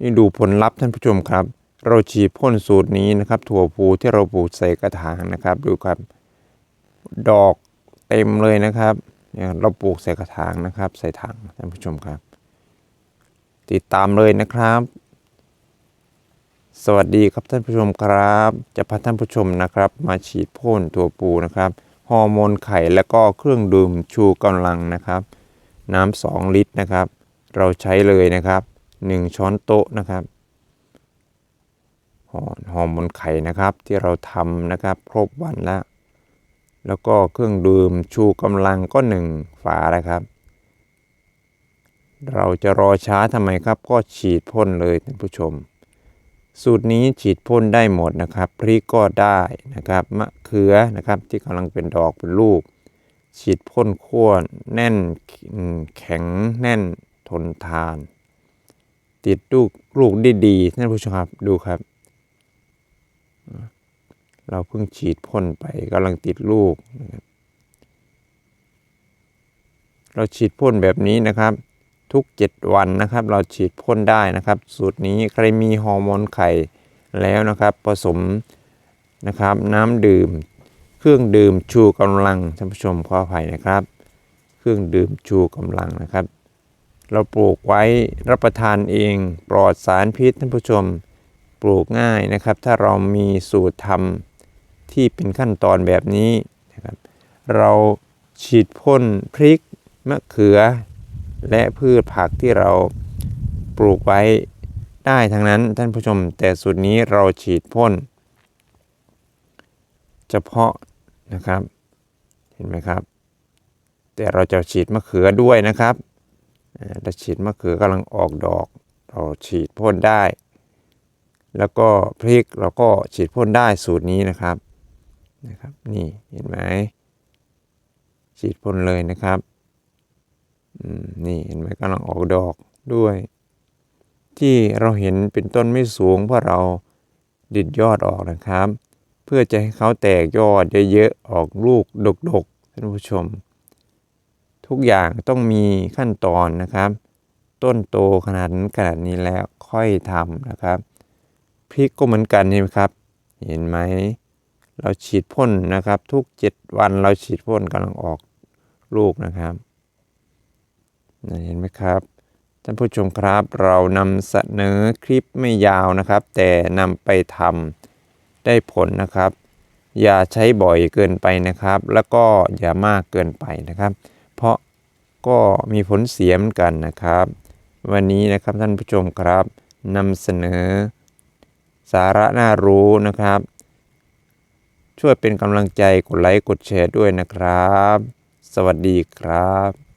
นี่ดูผลลัพธ์ท่านผู้ชมครับ เราฉีดพ่นสูตรนี้นะครับ ถั่วพูที่เราปลูกใส่กระถางนะครับ ดูครับ ดอกเต็มเลยนะครับเนี่ยเราปลูกใส่กระถางนะครับ ใส่ถังท่านผู้ชมครับ ติดตามเลยนะครับ สวัสดีครับท่านผู้ชมครับ จะพาท่านผู้ชมนะครับ มาฉีดพ่นตัวปูนะครับฮอร์โมนไข่แล้วก็เครื่องดื่มชูกำลังนะครับ น้ำสองลิตรนะครับ เราใช้เลยนะครับ หนึ่งช้อนโต๊ะนะครับหอฮอร์โมนไข่นะครับที่เราทำนะครับครบวันแล้วแล้วก็เครื่องดื่มชูกำลังก็หนึ่งฝานะครับ เราจะรอช้าทำไมครับ ก็ฉีดพ่นเลยท่านผู้ชม สูตรนี้ฉีดพ่นได้หมดนะครับ พริกก็ได้นะครับมะเขือนะครับที่กำลังเป็นดอกเป็นลูก ฉีดพ่นขั้วแน่นแข็งแน่นทนทาน ติดลูกลูกได้ดีท่านผู้ชมครับดูครับ เราเพิ่งฉีดพ่นไปกำลังติดลูก เราฉีดพ่นแบบนี้นะครับ ทุก 7 วันนะครับ เราฉีดพ่นได้นะครับ สูตรนี้ใครมีฮอร์โมนไข่แล้วนะครับ ผสมนะครับ น้ำดื่ม เครื่องดื่มชูกำลังท่านผู้ชมขออภัยนะครับ เครื่องดื่มชูกำลังนะครับ เราปลูกไว้รับประทานเอง ปลอดสารพิษท่านผู้ชม ปลูกง่ายนะครับ ถ้าเรามีสูตรทำที่เป็นขั้นตอนแบบนี้นะครับ เราฉีดพ่นพริกมะเขือ และพืชผักที่เราปลูกไว้ได้ทั้งนั้นท่านผู้ชม แต่สูตรนี้เราฉีดพ่นเฉพาะนะครับ เห็นไหมครับ แต่เราจะฉีดมะเขือด้วยนะครับ เราฉีดมะเขือกำลังออกดอก เราฉีดพ่นได้ แล้วก็พริกเราก็ฉีดพ่นได้สูตรนี้นะครับนะครับนี่เห็นไหมฉีดพ่นเลยนะครับนี่เห็นไหมกำลังออกดอกด้วย ที่เราเห็นเป็นต้นไม่สูงเพราะเราดิดยอดออกนะครับ เพื่อจะให้เขาแตกยอดเยอะๆออกลูกดกๆท่านผู้ชม ทุกอย่างต้องมีขั้นตอนนะครับ ต้นโตขนาดนั้นขนาดนี้แล้วค่อยทำนะครับ พริกก็เหมือนกันเห็นไหมครับ เห็นไหมเราฉีดพ่นนะครับ ทุก 7 วันเราฉีดพ่นกำลังออกลูกนะครับเห็นไหมครับท่านผู้ชมครับเรานำเสนอคลิปไม่ยาวนะครับ แต่นำไปทำได้ผลนะครับ อย่าใช้บ่อยเกินไปนะครับ แล้วก็อย่ามากเกินไปนะครับ เพราะก็มีผลเสียเหมือนกันนะครับ วันนี้นะครับท่านผู้ชมครับนำเสนอ สาระน่ารู้นะครับ ช่วยเป็นกำลังใจกดไลค์กดแชร์ด้วยนะครับ สวัสดีครับ